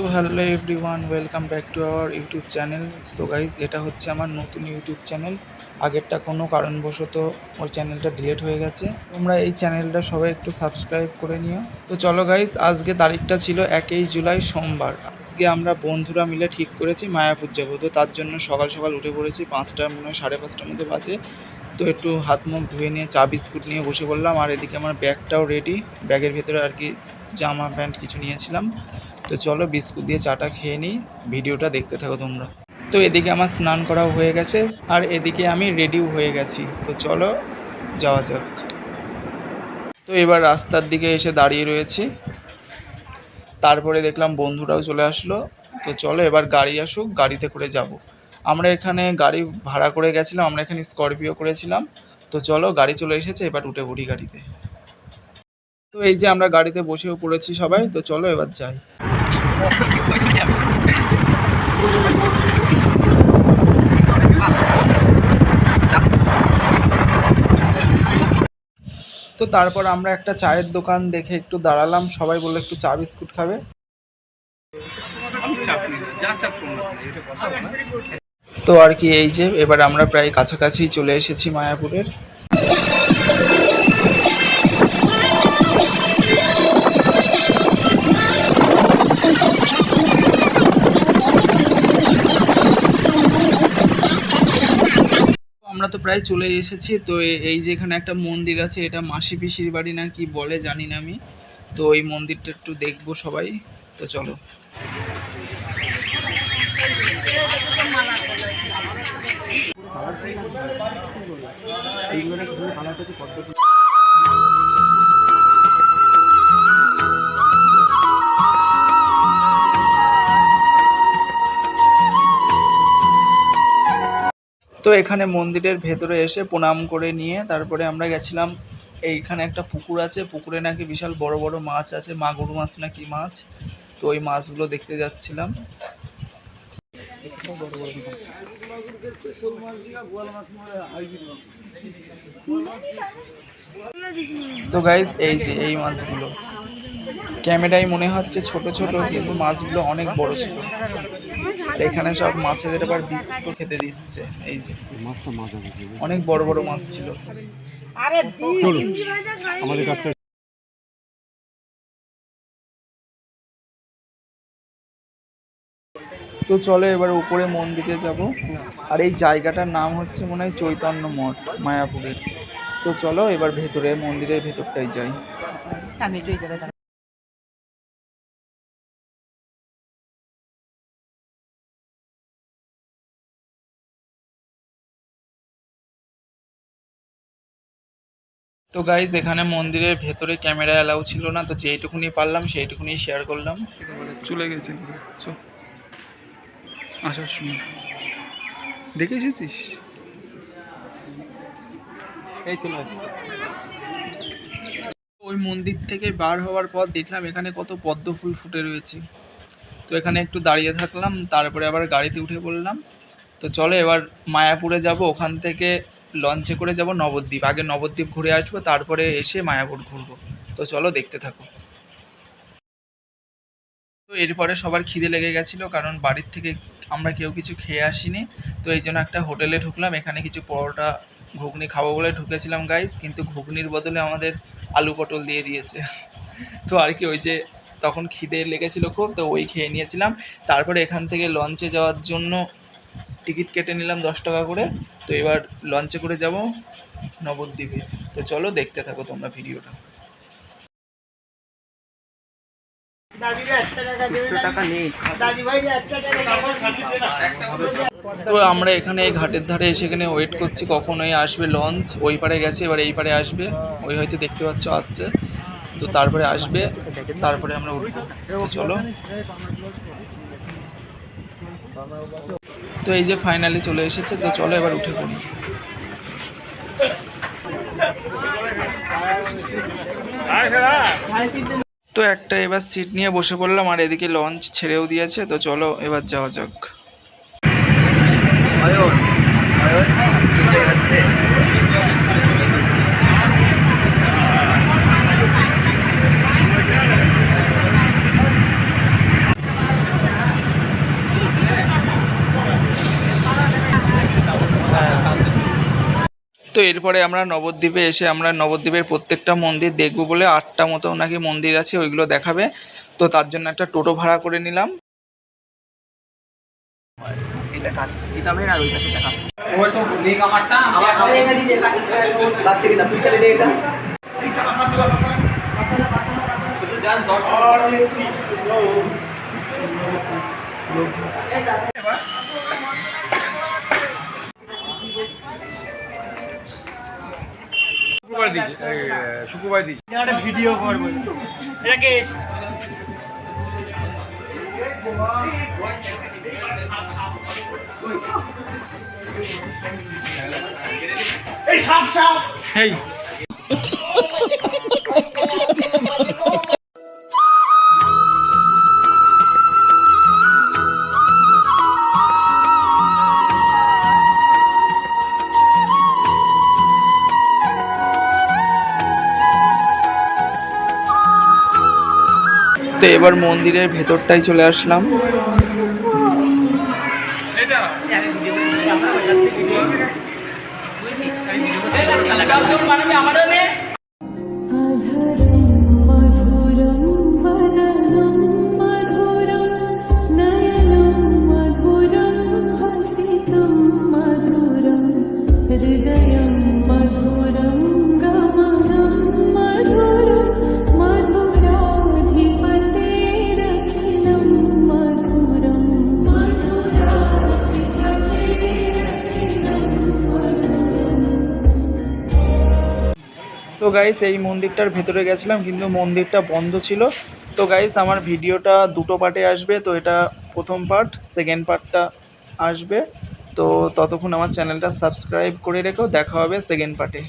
So hello everyone welcome back to our YouTube channel so guys এটা হচ্ছে আমার নতুন ইউটিউব চ্যানেল আগেরটা কোনো কারণবশত ওই চ্যানেলটা ডিলেট হয়ে গেছে। তোমরা এই চ্যানেলটা সবাই একটু সাবস্ক্রাইব করে নিও। তো চলো গাইজ আজকে তারিখটা ছিল একই জুলাই, সোমবার। আজকে আমরা বন্ধুরা মিলে ঠিক করেছি মায়াপুর যাব। তো তার জন্য সকাল সকাল উঠে পড়েছি, পাঁচটা মনে হয় সাড়ে পাঁচটার মধ্যে বাজে। তো একটু হাত মুখ ধুয়ে নিয়ে চা, বিস্কুট নিয়ে বসে পড়লাম। আর এদিকে আমার ব্যাগটাও রেডি ব্যাগের ভেতরে আর কি জামা, প্যান্ট কিছু নিয়েছিলাম। তো চলো বিস্কুট দিয়ে চাটা খেয়ে নিই, ভিডিওটা দেখতে থাকো তোমরা। তো এদিকে আমার স্নান করাও হয়ে গেছে, আর এদিকে আমি রেডিও হয়ে গেছি। তো চলো যাওয়া যাক। তো এবার রাস্তার দিকে এসে দাঁড়িয়ে রয়েছি। তারপরে দেখলাম বন্ধুরাও চলে আসলো। তো চলো এবার গাড়ি আসুক, গাড়িতে করে যাব। আমরা এখানে গাড়ি ভাড়া করে গেছিলাম, আমরা এখানে স্করপিও করেছিলাম। তো চলো গাড়ি চলে এসেছে, এবার উঠে পড়ি গাড়িতে। তো এই যে আমরা গাড়িতে বসেও পড়েছি সবাই, তো চলো এবার যাই। তো তারপর আমরা একটা চায়ের দোকান দেখে একটু দাঁড়ালাম। সবাই বলল একটু চা বিস্কুট খাবে। তো আর কি, এই যে এবার আমরা প্রায় কাছাকাছি চলে এসেছি মায়াপুরের। তো প্রায় চলে এসেছি। তো এই যে এখানে একটা মন্দির আছে, এটা মাসি পিসির বাড়ি না কি বলে জানি না আমি। তো এই মন্দিরটা একটু দেখব সবাই। তো চলো। তো এখানে মন্দিরের ভেতরে এসে প্রণাম করে নিয়ে তারপরে আমরা গেছিলাম, এইখানে একটা পুকুর আছে, পুকুরে নাকি বিশাল বড় বড় মাছ আছে মাগুর মাছ না কি মাছ? তো ওই মাছগুলো দেখতে যাচ্ছিলাম। সো গাইস এই যে, এই মাছগুলো। ক্যামেরায় মনে হচ্ছে ছোট ছোট, কিন্তু মাছগুলো অনেক বড় ছিল। এখানে সব মাছেদের আবার বিস্কুট খেতে দিচ্ছে এই যে। অনেক বড় বড় মাছ ছিল। আমাদের তো চলো এবার উপরে মন্দিরে যাব। আর এই জায়গাটার নাম হচ্ছে মনে হয় চৈতন্য মঠ মায়াপুরের। তো চলো এবার ভেতরে মন্দিরের ভেতরটাই যাই। তো গাইজ এখানে মন্দিরের ভেতরে ক্যামেরা অ্যালাউ ছিল না তো যেইটুকুনি পারলাম সেইটুকুনি শেয়ার করলাম। চলে গেছে চো। আসার সময়। দেখে এসেছিস? এই চলে ওই মন্দির থেকে বার হওয়ার পর দেখলাম এখানে কত পদ্ম ফুল ফুটে রয়েছে। তো এখানে একটু দাঁড়িয়ে থাকলাম তারপরে আবার গাড়িতে উঠে পড়লাম। তো চলো এবার মায়াপুরে যাব ওখান থেকে লঞ্চে করে যাব নবদ্বীপ। আগে নবদ্বীপ ঘুরে আসব, তারপরে এসে মায়াপুর ঘুরবো। তো চলো দেখতে থাকো। তো এরপরে সবার খিদে লেগে গেছিল, কারণ বাড়ির থেকে আমরা কেউ কিছু খেয়ে আসিনি। তো এই জন্য একটা হোটেলে ঢুকলাম, এখানে কিছু পরোটা, ঘুগনি খাব বলে ঢুকেছিলাম গাইস কিন্তু ঘুগনির বদলে আমাদের আলু পটল দিয়ে দিয়েছে। তো আর কি, ওই যে তখন খিদে লেগেছিল খুব, তো ওই খেয়ে নিয়েছিলাম। তারপরে এখান থেকে লঞ্চে যাওয়ার জন্য টিকিট কেটে নিলাম দশ টাকা করে। তো এবার লঞ্চে করে যাব নবদ্বীপে। তো চলো দেখতে থাকো তোমরা ভিডিওটা। তো আমরা এখানে এই ঘাটের ধারে এসে এখানে ওয়েট করছি কখন ওই আসবে লঞ্চ ওই পারে গেছে, এবার এই পারে আসবে। ওই হয়তো দেখতে পাচ্ছ আসছে। তো তারপরে আসবে, তারপরে আমরা উঠবো। চলো। তো এই যে ফাইনালি চলে এসেছে, তো চলো এবার উঠে পড়ি। তো একটা এবার সিট নিয়ে বসে পড়লাম, আর এদিকে লঞ্চ ছেড়েও দিয়েছে, তো চলো এবার যাওয়া যাক। তো এরপরে আমরা নবদ্বীপে এসে আমরা নবদ্বীপের প্রত্যেকটা মন্দির দেখব বলে আটটা মতো নাকি মন্দির আছে ওইগুলো দেখাবে। তো তার জন্য একটা টোটো ভাড়া করে নিলাম। এটা শুক্রবার জিতামের একটা ভিডিও করব রাকেশ এই সাপ সাপ। দিকে তো এবার মন্দিরের ভেতরটাই চলে আসলাম আমারও গাইস এই মন্দিরটার ভেতরে গেছিলাম, কিন্তু মন্দিরটা বন্ধ ছিল। তো গাইস আমার ভিডিওটা দুটো পার্টে আসবে, তো এটা প্রথম পার্ট সেকেন্ড পার্টটা আসবে। তো ততক্ষণ আমার চ্যানেলটা সাবস্ক্রাইব করে রেখো, দেখা হবে সেকেন্ড পার্টে